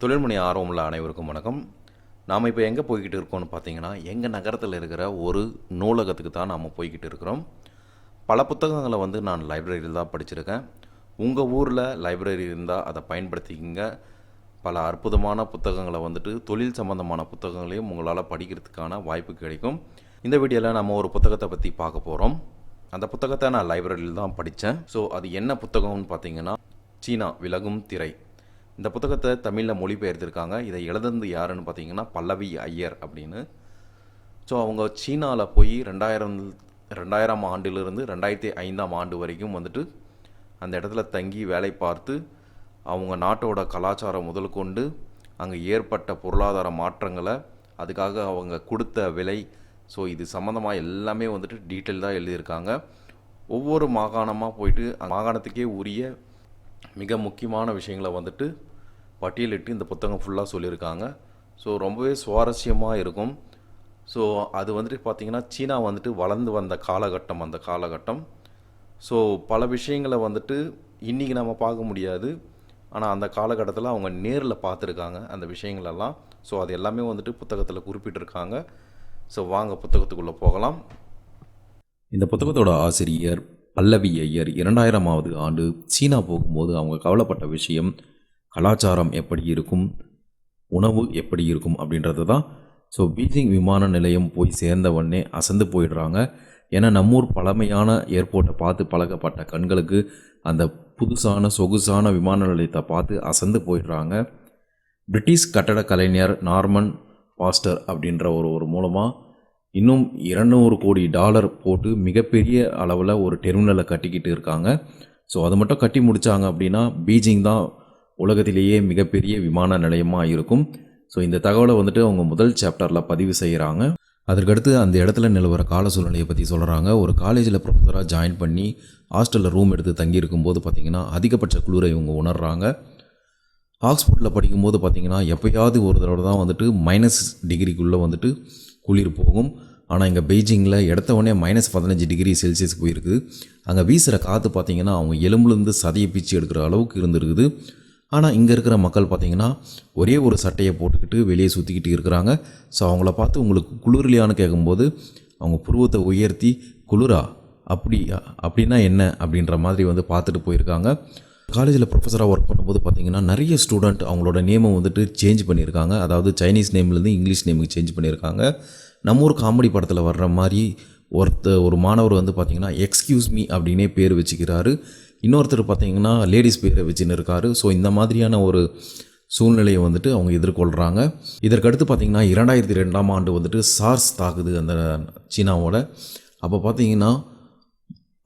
தொழில்முனை ஆர்வமுள்ள அனைவருக்கும் வணக்கம். நாம் இப்போ எங்கே போய்கிட்டு இருக்கோம்னு பார்த்தீங்கன்னா எங்கள் நகரத்தில் இருக்கிற ஒரு நூலகத்துக்கு தான் நாம் போய்கிட்டு இருக்கிறோம். பல புத்தகங்களை வந்து நான் லைப்ரரியில் தான் படிச்சிருக்கேன். உங்கள் ஊரில் லைப்ரரி இருந்தால் அதை பயன்படுத்திக்கிங்க. பல அற்புதமான புத்தகங்களை வந்துட்டு தொழில் சம்பந்தமான புத்தகங்களையும் உங்களால் படிக்கிறதுக்கான வாய்ப்பு கிடைக்கும். இந்த வீடியோவில் நம்ம ஒரு புத்தகத்தை பற்றி பார்க்க போகிறோம் அந்த புத்தகத்தை நான் லைப்ரரியில் தான் படித்தேன் ஸோ அது என்ன புத்தகம்னு பார்த்தீங்கன்னா சீனா விலகும் திரை. இந்த புத்தகத்தை தமிழில் மொழிபெயர்த்திருக்காங்க. இதை எழுதுனது யாருன்னு பார்த்தீங்கன்னா பல்லவி ஐயர் அப்படின்னு. ஸோ அவங்க சீனாவில் போய் ரெண்டாயிரம் ரெண்டாயிரம் ஆண்டிலிருந்து ரெண்டாயிரத்தி ஐந்தாம் ஆண்டு வரைக்கும் வந்துட்டு அந்த இடத்துல தங்கி வேலை பார்த்து அவங்க நாட்டோட கலாச்சாரம் முதல் கொண்டு அங்கே ஏற்பட்ட பொருளாதார மாற்றங்களை அதுக்காக அவங்க கொடுத்த விலை. ஸோ இது சம்மந்தமாக எல்லாமே வந்துட்டு டீட்டெயில் தான் எழுதியிருக்காங்க. ஒவ்வொரு மாகாணமாக போயிட்டு மாகாணத்துக்கே உரிய மிக முக்கியமான விஷயங்களை வந்துட்டு பட்டியலிட்டு இந்த புத்தகம் ஃபுல்லாக சொல்லியிருக்காங்க. ஸோ ரொம்பவே சுவாரஸ்யமாக இருக்கும். ஸோ அது வந்துட்டு பார்த்திங்கன்னா சீனா வந்துட்டு வளர்ந்து வந்த காலகட்டம் அந்த காலகட்டம். ஸோ பல விஷயங்களை வந்துட்டு இன்றைக்கி நம்ம பார்க்க முடியாது. ஆனால் அந்த காலகட்டத்தில் அவங்க நேரில் பார்த்துருக்காங்க அந்த விஷயங்களெல்லாம். ஸோ அது எல்லாமே வந்துட்டு புத்தகத்தில் குறிப்பிட்டிருக்காங்க. ஸோ வாங்க புத்தகத்துக்குள்ளே போகலாம். இந்த புத்தகத்தோட ஆசிரியர் பல்லவி ஐயர் இரண்டாயிரமாவது ஆண்டு சீனா போகும்போது அவங்க கவலைப்பட்ட விஷயம் கலாச்சாரம் எப்படி இருக்கும் உணவு எப்படி இருக்கும் அப்படின்றது தான். ஸோ பீஜிங் விமான நிலையம் போய் சேர்ந்தவொடனே அசந்து போயிடுறாங்க. ஏன்னா நம்மூர் பழமையான ஏர்போர்ட்டை பார்த்து பழக்கப்பட்ட கண்களுக்கு அந்த புதுசான சொகுசான விமான நிலையத்தை பார்த்து அசந்து போயிடுறாங்க. பிரிட்டிஷ் கட்டட கலைஞர் நார்மன் பாஸ்டர் அப்படின்ற ஒரு ஒரு மூலமாக இன்னும் இரநூறு கோடி டாலர் போட்டு மிகப்பெரிய அளவில் ஒரு டெர்மினலை கட்டிக்கிட்டு இருக்காங்க. ஸோ அதை மட்டும் கட்டி முடித்தாங்க அப்படின்னா பீஜிங் தான் உலகத்திலேயே மிகப்பெரிய விமான நிலையமாக இருக்கும். ஸோ இந்த தகவலை வந்துட்டு அவங்க முதல் சாப்டரில் பதிவு செய்கிறாங்க அதற்கடுத்து அந்த இடத்துல நிலவர கால சூழ்நிலையை பற்றி சொல்கிறாங்க ஒரு காலேஜில் ப்ரொஃபஸராக ஜாயின் பண்ணி ஹாஸ்டலில் ரூம் எடுத்து தங்கியிருக்கும் போது பார்த்திங்கன்னா அதிகபட்ச குளிரை இவங்க உணர்றாங்க. ஆக்ஸ்போர்ட்டில் படிக்கும்போது பார்த்திங்கன்னா எப்போயாவது ஒரு தடவை தான் வந்துட்டு மைனஸ் டிகிரிக்குள்ளே வந்துட்டு குளிர் போகும். ஆனால் இங்கே பெய்ஜிங்கில் எடுத்த உடனே மைனஸ் பதினஞ்சு டிகிரி செல்சியஸ் போயிருக்கு. அங்கே வீசுகிற காற்று பார்த்திங்கன்னா அவங்க எலும்புலேருந்து சதையை பிச்சு எடுக்கிற அளவுக்கு இருந்திருக்குது. ஆனால் இங்கே இருக்கிற மக்கள் பார்த்திங்கன்னா ஒரே ஒரு சட்டையை போட்டுக்கிட்டு வெளியே சுற்றிக்கிட்டு இருக்கிறாங்க. ஸோ அவங்கள பார்த்து உங்களுக்கு குளிர்லையான்னு கேட்கும்போது அவங்க புருவத்தை உயர்த்தி குளிரா? அப்படியா அப்படின்னா என்ன? அப்படின்ற மாதிரி வந்து பார்த்துட்டு போயிருக்காங்க. காலேஜில் ப்ரொஃபஸராக ஒர்க் பண்ணும்போது பார்த்தீங்கன்னா நிறைய ஸ்டூடெண்ட் அவங்களோட நேமை வந்துட்டு சேஞ்ச் பண்ணியிருக்காங்க. அதாவது சைனீஸ் நேம்லேருந்து இங்கிலீஷ் நேமுக்கு சேஞ்ச் பண்ணியிருக்காங்க. நம்ம ஒரு காமெடி படத்தில் வர்ற மாதிரி ஒருத்த ஒரு மாணவர் வந்து பார்த்திங்கன்னா எக்ஸ்கியூஸ் மீ அப்படின்னே பேர் வச்சுக்கிறாரு. இன்னொருத்தர் பார்த்தீங்கன்னா லேடிஸ் பேரை வச்சுன்னு இருக்காரு. ஸோ இந்த மாதிரியான ஒரு சூழ்நிலையை வந்துட்டு அவங்க எதிர்கொள்கிறாங்க இதற்கடுத்து பார்த்திங்கன்னா இரண்டாயிரத்தி ரெண்டாம் ஆண்டு வந்துட்டு சார்ஸ் தாக்குது அந்த சீனாவோட. அப்போ பார்த்தீங்கன்னா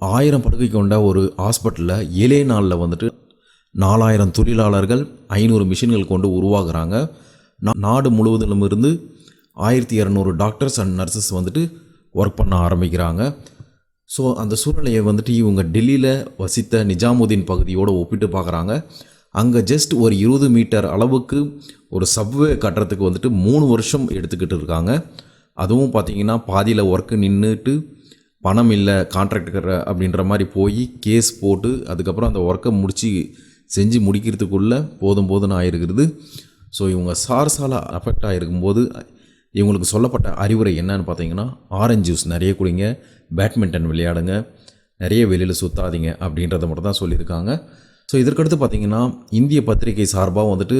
ஆயிரம் படுக்கை கொண்ட ஒரு ஹாஸ்பிட்டலில் ஏழே நாளில் வந்துட்டு நாலாயிரம் தொழிலாளர்கள் ஐநூறு மிஷின்கள் கொண்டு உருவாகிறாங்க. நாடு முழுவதிலும் இருந்து ஆயிரத்தி இரநூறு டாக்டர்ஸ் அண்ட் நர்சஸ் வந்துட்டு ஒர்க் பண்ண ஆரம்பிக்கிறாங்க. ஸோ அந்த சூழ்நிலையை வந்துட்டு இவங்க டெல்லியில் வசித்த நிஜாமுதீன் பகுதியோடு ஒப்பிட்டு பார்க்குறாங்க அங்கே ஜஸ்ட் ஒரு இருபது மீட்டர் அளவுக்கு ஒரு சப்வே கட்டுறதுக்கு வந்துட்டு மூணு வருஷம் எடுத்துக்கிட்டு இருக்காங்க. அதுவும் பார்த்தீங்கன்னா பாதியில் ஒர்க்கு நின்றுட்டு பணம் இல்லை கான்ட்ராக்டர் அப்படின்ற மாதிரி போய் கேஸ் போட்டு அதுக்கப்புறம் அந்த ஒர்க்கை முடித்து செஞ்சு முடிக்கிறதுக்குள்ளே போதும் போதும்னு ஆயிருக்கிறது. ஸோ இவங்க சார்ஸால் அஃபெக்ட் ஆகிருக்கும்போது இவங்களுக்கு சொல்லப்பட்ட அறிவுரை என்னன்னு பார்த்தீங்கன்னா ஆரஞ்சு ஜூஸ் நிறைய குடிங்க பேட்மிண்டன் விளையாடுங்க நிறைய வெளியில் சுற்றாதீங்க அப்படின்றத மட்டும் தான் சொல்லியிருக்காங்க. ஸோ இதற்கடுத்து பார்த்தீங்கன்னா இந்திய பத்திரிகை சார்பாக வந்துட்டு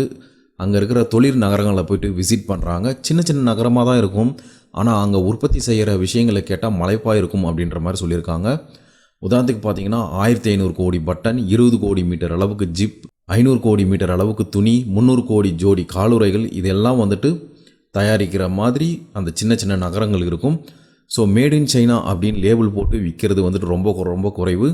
அங்கே இருக்கிற தொழில் நகரங்களில் போய்ட்டு விசிட் பண்ணுறாங்க சின்ன சின்ன நகரமாக தான் இருக்கும். ஆனால் அங்கே உற்பத்தி செய்கிற விஷயங்களை கேட்டால் மலைப்பாக இருக்கும் அப்படின்ற மாதிரி சொல்லியிருக்காங்க. உதாரணத்துக்கு பார்த்தீங்கன்னா ஆயிரத்தி ஐநூறு கோடி பட்டன் இருபது கோடி மீட்டர் அளவுக்கு ஜிப் ஐநூறு கோடி மீட்டர் அளவுக்கு துணி முந்நூறு கோடி ஜோடி காலுறைகள் இதெல்லாம் வந்துட்டு தயாரிக்கிற மாதிரி அந்த சின்ன சின்ன நகரங்கள் இருக்கும். ஸோ மேட் இன் சைனா அப்படின்னு லேபிள் போட்டு விற்கிறது வந்துட்டு ரொம்ப ரொம்ப குறைவு.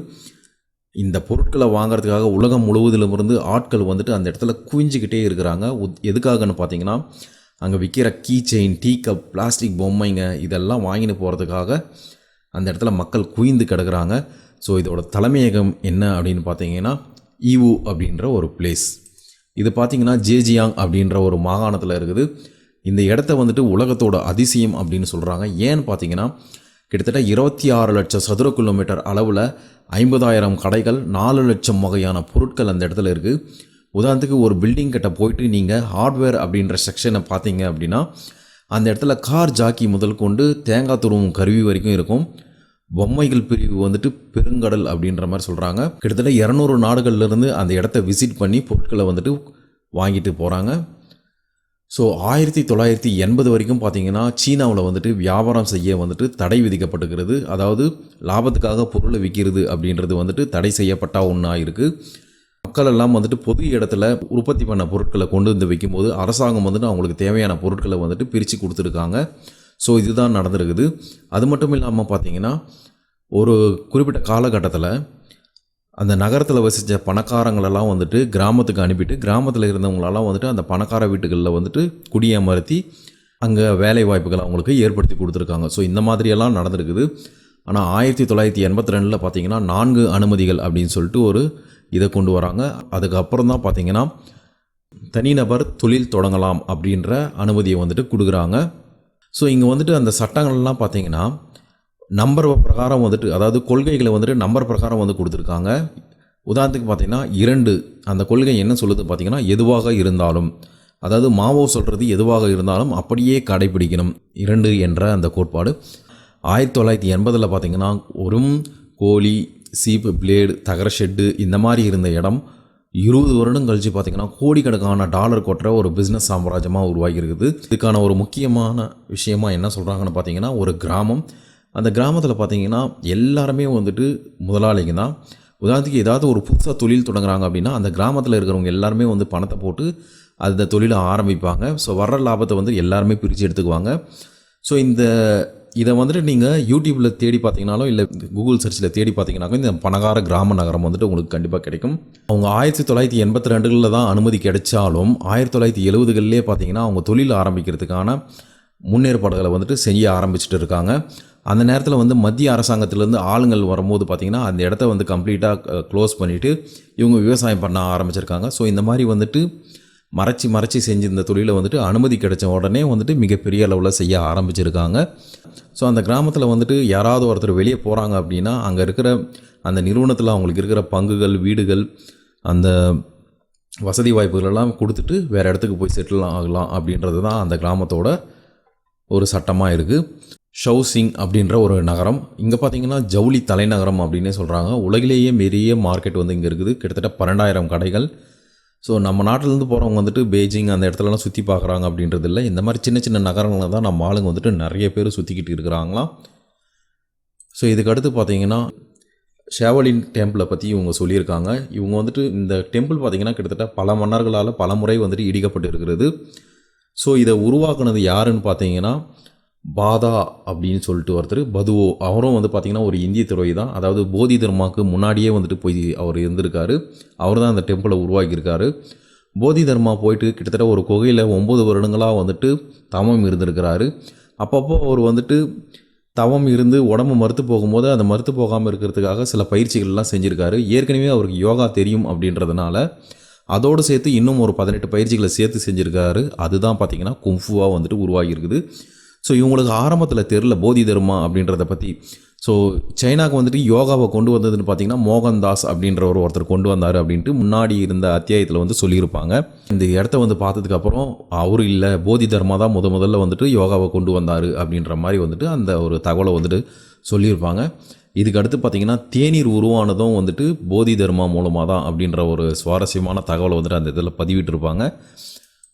இந்த பொருட்களை வாங்குறதுக்காக உலகம் முழுவதிலும் இருந்து ஆட்கள் வந்துட்டு அந்த இடத்துல குவிஞ்சிக்கிட்டே இருக்கிறாங்க. எதுக்காகன்னு பார்த்தீங்கன்னா அங்கே விற்கிற key chain tea cup plastic பொம்மைங்க இதெல்லாம் வாங்கிட்டு போகிறதுக்காக அந்த இடத்துல மக்கள் குவிந்து கிடக்குறாங்க. ஸோ இதோட தலைமையகம் என்ன அப்படின்னு பார்த்தீங்கன்னா ஈவு அப்படின்ற ஒரு பிளேஸ் இது பார்த்தீங்கன்னா ஜேஜியாங் அப்படின்ற ஒரு மாகாணத்தில் இருக்குது. இந்த இடத்த வந்துட்டு உலகத்தோட அதிசயம் அப்படின்னு சொல்கிறாங்க ஏன்னு பார்த்தீங்கன்னா கிட்டத்தட்ட இருபத்தி ஆறு லட்சம் சதுர கிலோமீட்டர் அளவில் ஐம்பதாயிரம் கடைகள் நாலு லட்சம் வகையான பொருட்கள் அந்த இடத்துல இருக்குது உதாரணத்துக்கு ஒரு பில்டிங் கிட்ட போயிட்டு நீங்கள் ஹார்ட்வேர் அப்படின்ற செக்ஷனை பார்த்தீங்க அப்படின்னா அந்த இடத்துல கார் ஜாக்கி முதல் கொண்டு தேங்காய் துருவும் கருவி வரைக்கும் இருக்கும். பொம்மைகள் பிரிவு வந்துட்டு பெருங்கடல் அப்படின்ற மாதிரி சொல்கிறாங்க கிட்டத்தட்ட இரநூறு நாடுகள்லேருந்து அந்த இடத்த விசிட் பண்ணி பொருட்களை வந்துட்டு வாங்கிட்டு போகிறாங்க ஸோ ஆயிரத்தி தொள்ளாயிரத்தி எண்பது வரைக்கும் பார்த்தீங்கன்னா சீனாவில் வந்துட்டு வியாபாரம் செய்ய வந்துட்டு தடை விதிக்கப்பட்டுக்கிறது அதாவது லாபத்துக்காக பொருளை விற்கிறது அப்படின்றது வந்துட்டு தடை செய்யப்பட்ட ஒன்றா இருக்குது மக்கள் எல்லாம் வந்துட்டு பொது இடத்துல உற்பத்தி பண்ண பொருட்களை கொண்டு வந்து வைக்கும்போது அரசாங்கம் வந்துட்டு அவங்களுக்கு தேவையான பொருட்களை வந்துட்டு பிரித்து கொடுத்துருக்காங்க. ஸோ இதுதான் நடந்திருக்குது. அது மட்டும் இல்லாமல் பார்த்தீங்கன்னா ஒரு குறிப்பிட்ட காலகட்டத்தில் அந்த நகரத்தில் வசித்த பணக்காரங்களெல்லாம் வந்துட்டு கிராமத்துக்கு அனுப்பிட்டு கிராமத்தில் இருந்தவங்களெல்லாம் வந்துட்டு அந்த பணக்கார வீட்டுகளில் வந்துட்டு குடியமர்த்தி அங்கே வேலை வாய்ப்புகள் அவங்களுக்கு ஏற்படுத்தி கொடுத்துருக்காங்க. ஸோ இந்த மாதிரியெல்லாம் நடந்திருக்குது. ஆனால் ஆயிரத்தி தொள்ளாயிரத்தி எண்பத்தி ரெண்டில் பார்த்தீங்கன்னா நான்கு அனுமதிகள் அப்படின்னு சொல்லிட்டு ஒரு இதை கொண்டு வராங்க. அதுக்கப்புறம் தான் பார்த்தீங்கன்னா தனிநபர் தொழில் தொடங்கலாம் அப்படின்ற அனுமதியை வந்துட்டு கொடுக்குறாங்க. ஸோ இங்கே வந்துட்டு அந்த சட்டங்கள்லாம் பார்த்தீங்கன்னா நம்பர் பிரகாரம் வந்துட்டு அதாவது கொள்கைகளை வந்துட்டு நம்பர் பிரகாரம் வந்து கொடுத்துருக்காங்க. உதாரணத்துக்கு பார்த்தீங்கன்னா இரண்டு அந்த கொள்கை என்ன சொல்லுது பார்த்தீங்கன்னா எதுவாக இருந்தாலும் அதாவது மாவோ சொல்கிறது எதுவாக இருந்தாலும் அப்படியே கடைபிடிக்கணும். இரண்டு என்ற அந்த கோட்பாடு. ஆயிரத்தி தொள்ளாயிரத்தி எண்பதில் பார்த்திங்கன்னா ஒரு கோழி சீப்பு பிளேடு தகர ஷெட்டு இந்த மாதிரி இருந்த இடம் இருபது வருடம் கழித்து பார்த்தீங்கன்னா கோடிக்கணக்கான டாலர் கொட்டுற ஒரு பிஸ்னஸ் சாம்ராஜ்யமாக உருவாகி இருக்குது இதுக்கான ஒரு முக்கியமான விஷயமா என்ன சொல்கிறாங்கன்னு பார்த்தீங்கன்னா ஒரு கிராமம். அந்த கிராமத்தில் பார்த்தீங்கன்னா எல்லாருமே வந்துட்டு முதலாளிங்க தான். உதாரணத்துக்கு ஏதாவது ஒரு புதுசாக தொழில் தொடங்குறாங்க அப்படின்னா அந்த கிராமத்தில் இருக்கிறவங்க எல்லாருமே வந்து பணத்தை போட்டு அந்த தொழிலை ஆரம்பிப்பாங்க. ஸோ வர்ற லாபத்தை வந்து எல்லாருமே பிரித்து எடுத்துக்குவாங்க. ஸோ இந்த இதை வந்துட்டு நீங்கள் யூடியூப்பில் தேடி பார்த்தீங்கனாலும் இல்லை கூகுள் சர்ச்சில் தேடி பார்த்தீங்கன்னாலும் இந்த பணக்கார கிராம நகரம் வந்துட்டு உங்களுக்கு கண்டிப்பாக கிடைக்கும். அவங்க ஆயிரத்தி தொள்ளாயிரத்தி எண்பத்தி ரெண்டுகளில் தான் அனுமதி கிடைச்சாலும் ஆயிரத்தி தொள்ளாயிரத்தி எழுபதுகளிலே பார்த்தீங்கன்னா அவங்க தொழில் ஆரம்பிக்கிறதுக்கான முன்னேற்பாடுகளை வந்துட்டு செய்ய ஆரம்பிச்சிட்டு இருக்காங்க. அந்த நேரத்தில் வந்து மத்திய அரசாங்கத்திலேருந்து ஆளுங்கள் வரும்போது பார்த்திங்கன்னா அந்த இடத்த வந்து கம்ப்ளீட்டாக க்ளோஸ் பண்ணிவிட்டு இவங்க விவசாயம் பண்ண ஆரம்பிச்சிருக்காங்க. ஸோ இந்த மாதிரி வந்துட்டு மறைச்சி மறைச்சி செஞ்சிருந்த தொழிலை வந்துட்டு அனுமதி கிடைச்ச உடனே வந்துட்டு மிகப்பெரிய அளவில் செய்ய ஆரம்பிச்சிருக்காங்க. ஸோ அந்த கிராமத்தில் வந்துட்டு யாராவது ஒருத்தர் வெளியே போகிறாங்க அப்படின்னா அங்கே இருக்கிற அந்த நிறுவனத்தில் அவங்களுக்கு இருக்கிற பங்குகள் வீடுகள் அந்த வசதி வாய்ப்புகளெல்லாம் கொடுத்துட்டு வேறு இடத்துக்கு போய் செட்டில் ஆகலாம் அப்படின்றது தான் அந்த கிராமத்தோட ஒரு சட்டமாக இருக்குது ஷவுசிங் அப்படின்ற ஒரு நகரம். இங்கே பார்த்தீங்கன்னா ஜவுளி தலைநகரம் அப்படின்னே சொல்கிறாங்க உலகிலேயே பெரிய மார்க்கெட் வந்து இங்கே இருக்குது. கிட்டத்தட்ட பன்னெண்டாயிரம் கடைகள். ஸோ நம்ம நாட்டிலேருந்து போகிறவங்க வந்துட்டு பெய்ஜிங் அந்த இடத்துலலாம் சுற்றி பார்க்குறாங்க அப்படின்றது இல்லை இந்த மாதிரி சின்ன சின்ன நகரங்களில் தான் நம்ம ஆளுங்க வந்துட்டு நிறைய பேர் சுற்றிக்கிட்டு இருக்கிறாங்களாம். ஸோ இதுக்கடுத்து பார்த்தீங்கன்னா ஷேவலின் டெம்பிளை பற்றி இவங்க சொல்லியிருக்காங்க. இவங்க வந்துட்டு இந்த டெம்பிள் பார்த்திங்கன்னா கிட்டத்தட்ட பல மன்னர்களால் பல முறை வந்துட்டு இடிக்கப்பட்டு இருக்கிறது ஸோ இதை உருவாக்குனது யாருன்னு பார்த்தீங்கன்னா பாதா அப்படின்னு சொல்லிட்டு ஒருத்தர் பதுவோ அவரும் வந்து பார்த்திங்கன்னா ஒரு இந்திய துறை தான் அதாவது போதி தர்மாவுக்கு முன்னாடியே வந்துட்டு போய் அவர் இருந்திருக்காரு. அவர் தான் அந்த டெம்பிளை உருவாக்கியிருக்காரு. போதி தர்மா போயிட்டு கிட்டத்தட்ட ஒரு குகையில் ஒம்பது வருடங்களாக வந்துட்டு தவம் இருந்திருக்கிறாரு. அப்பப்போ அவர் வந்துட்டு தவம் இருந்து உடம்பு மறுத்து போகும்போது அந்த மறுத்து போகாமல் இருக்கிறதுக்காக சில பயிற்சிகள்லாம் செஞ்சுருக்காரு. ஏற்கனவே அவருக்கு யோகா தெரியும் அப்படின்றதுனால அதோடு சேர்த்து இன்னும் ஒரு பதினெட்டு பயிற்சிகளை சேர்த்து செஞ்சுருக்காரு. அதுதான் பார்த்திங்கன்னா கும்ஃபுவாக வந்துட்டு உருவாகியிருக்குது. ஸோ இவங்களுக்கு ஆரம்பத்தில் தெரில போதி தர்மா அப்படின்றத பற்றி ஸோ சைனாவுக்கு வந்துட்டு யோகாவை கொண்டு வந்ததுன்னு பார்த்தீங்கன்னா மோகன்தாஸ் அப்படின்ற ஒரு ஒருத்தர் கொண்டு வந்தார் அப்படின்ட்டு முன்னாடி இருந்த அத்தியாயத்தில் வந்து சொல்லியிருப்பாங்க. இந்த இடத்த வந்து பார்த்ததுக்கப்புறம் அவர் இல்லை போதி தர்மா தான் முத முதல்ல வந்துட்டு யோகாவை கொண்டு வந்தார் அப்படின்ற மாதிரி வந்துட்டு அந்த ஒரு தகவலை வந்துட்டு சொல்லியிருப்பாங்க. இதுக்கு அடுத்து பார்த்தீங்கன்னா தேநீர் உருவானதும் வந்துட்டு போதி தர்மா மூலமாக தான் அப்படின்ற ஒரு சுவாரஸ்யமான தகவலை வந்துட்டு அந்த இதில் பதிவிட்டிருப்பாங்க.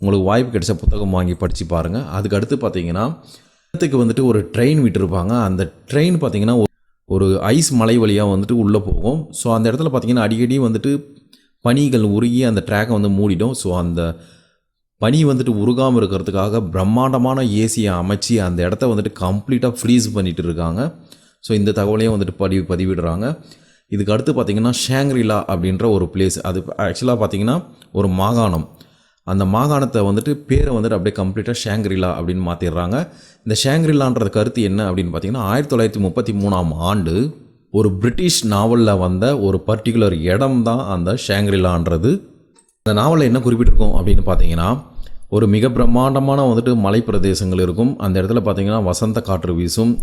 உங்களுக்கு வாய்ப்பு கிடைச்ச புத்தகம் வாங்கி படித்து பாருங்கள் அதுக்கு அடுத்து பார்த்தீங்கன்னா இடத்துக்கு வந்துட்டு ஒரு ட்ரெயின் விட்டுருப்பாங்க. அந்த ட்ரெயின் பார்த்தீங்கன்னா ஒரு- ஒரு ஐஸ் மலை வழியாக வந்துட்டு உள்ளே போகும். ஸோ அந்த இடத்துல பார்த்தீங்கன்னா அடிக்கடி வந்துட்டு பனிகள் உருகி அந்த ட்ராக்கை வந்து மூடிடும். ஸோ அந்த பனி வந்துட்டு உருகாமல் இருக்கிறதுக்காக பிரம்மாண்டமான ஏசியை அமைச்சு அந்த இடத்த வந்துட்டு கம்ப்ளீட்டாக ஃப்ரீஸ் பண்ணிட்டு இருக்காங்க. ஸோ இந்த தகவலையும் வந்துட்டு பதிவு பதிவிடுறாங்க. இதுக்கு அடுத்து பார்த்தீங்கன்னா ஷாங்க்ரிலா அப்படின்ற ஒரு பிளேஸ் அது ஆக்சுவலாக பார்த்தீங்கன்னா ஒரு மாகாணம். அந்த மாகாணத்தை வந்துட்டு பேரை வந்துட்டு அப்படியே கம்ப்ளீட்டாக ஷாங்க்ரிலா அப்படின்னு மாற்றிடுறாங்க இந்த ஷாங்க்ரிலான்றது கருத்து என்ன அப்படின்னு பார்த்தீங்கன்னா ஆயிரத்தி தொள்ளாயிரத்தி முப்பத்தி மூணாம் ஆண்டு ஒரு பிரிட்டிஷ் நாவலில் வந்த ஒரு பர்டிகுலர் இடம் தான் அந்த ஷாங்க்ரிலான்றது. அந்த நாவலில் என்ன குறிப்பிட்டிருக்கோம் அப்படின்னு பார்த்தீங்கன்னா ஒரு மிக பிரம்மாண்டமான வந்துட்டு மலை பிரதேசங்கள் இருக்கும். அந்த இடத்துல பார்த்தீங்கன்னா வசந்த காற்று வீசும்.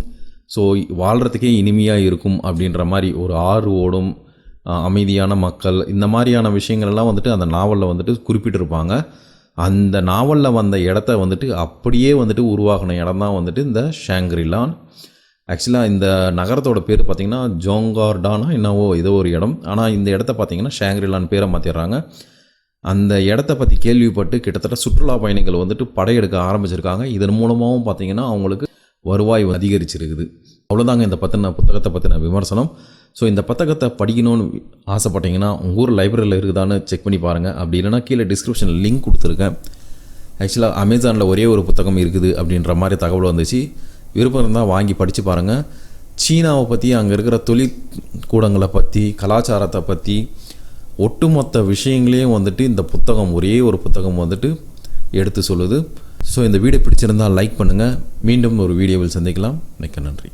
ஸோ வாழ்கிறதுக்கே இனிமையாக இருக்கும் அப்படின்ற மாதிரி ஒரு ஆறு ஓடும். அமைதியான மக்கள் இந்த மாதிரியான விஷயங்கள்லாம் வந்துட்டு அந்த நாவலில் வந்துட்டு குறிப்பிட்டிருப்பாங்க. அந்த நாவலில் வந்த இடத்த வந்துட்டு அப்படியே வந்துட்டு உருவாகின இடம் தான் வந்துட்டு இந்த ஷாங்கிரிலான். ஆக்சுவலாக இந்த நகரத்தோட பேர் பார்த்திங்கன்னா ஜோங்கார்டானா என்னவோ ஏதோ ஒரு இடம். ஆனால் இந்த இடத்த பார்த்திங்கன்னா ஷாங்க்ரிலான் பேரை மாற்றிடுறாங்க அந்த இடத்த பற்றி கேள்விப்பட்டு கிட்டத்தட்ட சுற்றுலா பயணிகள் வந்துட்டு படையெடுக்க ஆரம்பிச்சிருக்காங்க. இதன் மூலமாகவும் பார்த்திங்கன்னா அவங்களுக்கு வருவாய் அதிகரிச்சிருக்குது. அவ்வளோதாங்க இந்த பற்றின புத்தகத்தை பற்றின விமர்சனம். ஸோ இந்த புத்தகத்தை படிக்கணும்னு ஆசைப்பட்டீங்கன்னா உங்கள் ஊர் லைப்ரரியில் இருக்குதான்னு செக் பண்ணி பாருங்கள் அப்படி இல்லைனா கீழே டிஸ்கிரிப்ஷனில் லிங்க் கொடுத்துருக்கேன். ஆக்சுவலாக அமேசானில் ஒரே ஒரு புத்தகம் இருக்குது அப்படின்ற மாதிரி தகவல் வந்துச்சு. விருப்பம் இருந்தால் வாங்கி படித்து பாருங்கள் சீனாவை பற்றி அங்கே இருக்கிற தொழிற்கூடங்களை பற்றி கலாச்சாரத்தை பற்றி ஒட்டுமொத்த விஷயங்களையும் வந்துட்டு இந்த புத்தகம் ஒரே ஒரு புத்தகம் வந்துட்டு எடுத்து சொல்லுது. ஸோ இந்த வீடியோ பிடிச்சிருந்தால் லைக் பண்ணுங்கள் மீண்டும் ஒரு வீடியோவில் சந்திக்கலாம். மிக்க நன்றி.